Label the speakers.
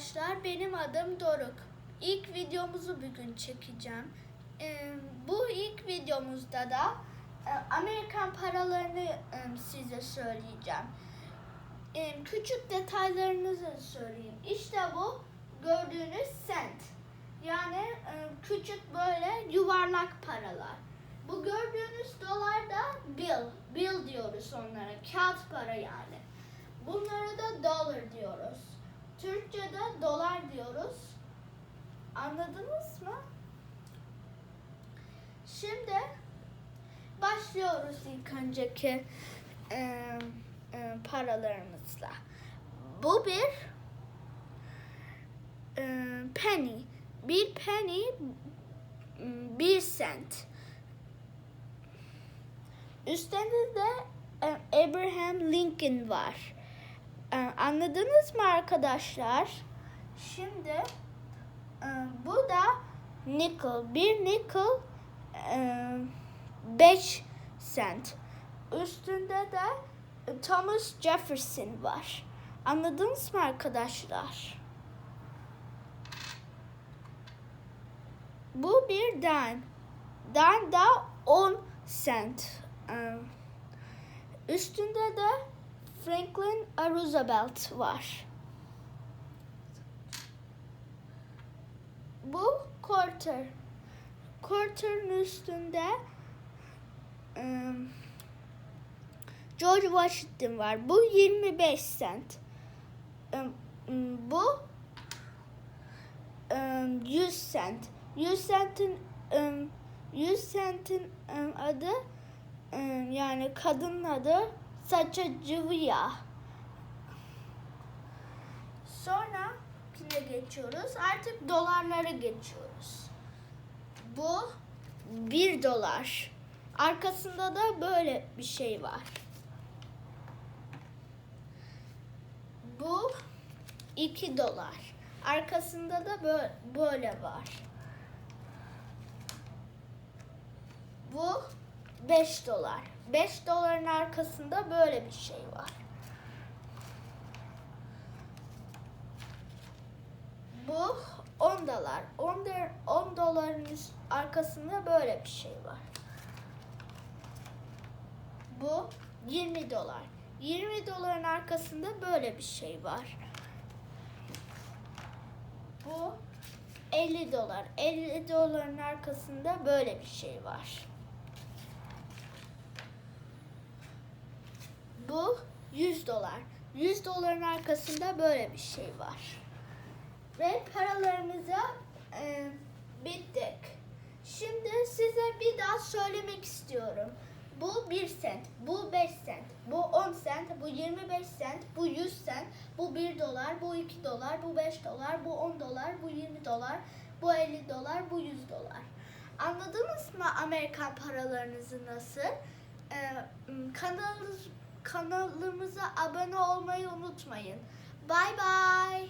Speaker 1: arkadaşlar, benim adım Doruk. İlk videomuzu bugün çekeceğim. Ee, bu ilk videomuzda da e, Amerikan paralarını e, size söyleyeceğim. E, küçük detaylarınızı söyleyeyim. İşte bu gördüğünüz cent. Yani küçük böyle yuvarlak paralar. Bu gördüğünüz dolar da bill. Bill diyoruz onlara. Kağıt para yani. Bunlara da dollar diyoruz. Türkçe'de dolar diyoruz. Anladınız mı? Şimdi başlıyoruz ilk önceki e, e, paralarımızla. Bu bir e, penny. Bir penny bir cent. Üstünde de Abraham Lincoln var. E, Anladınız mı arkadaşlar? Şimdi e, bu da nickel. Bir nickel 5 cent. Üstünde de e, Thomas Jefferson var. Anladınız mı arkadaşlar? Bu bir dan. Dan da 10 cent. Ee, Üstünde de Franklin Roosevelt var. Bu quarter. Quarter'ın üstünde ım, George Washington var. Bu 25 cent. Im, Bu ım, 100 cent. 100 centin ım, 100 centin adı yani kadının adı Sacagawea. Sonra pile geçiyoruz. Artık dolarlara geçiyoruz. Bu 1 dolar. Arkasında da böyle bir şey var. Bu 2 dolar. Arkasında da bö- böyle var. Bu 5 dolar. 5 doların arkasında böyle bir şey var. Bu 10 dolar. 10 dolar 10 doların üst- arkasında böyle bir şey var. Bu 20 dolar. 20 doların arkasında böyle bir şey var. Bu 50 dolar. 50 doların arkasında böyle bir şey var. Bu 100 dolar. 100 doların arkasında böyle bir şey var. Ve paralarımıza e, bittik. Şimdi size bir daha söylemek istiyorum. Bu 1 sent, bu 5 sent, bu 10 sent, bu 25 sent, bu 100 sent, bu 1 dolar, bu 2 dolar, bu 5 dolar, bu 10 dolar, bu 20 dolar, bu 50 dolar, bu 100 dolar. Anladınız mı Amerikan paralarınızı nasıl? Ee, kanalımız, kanalımıza abone olmayı unutmayın. Bye bye.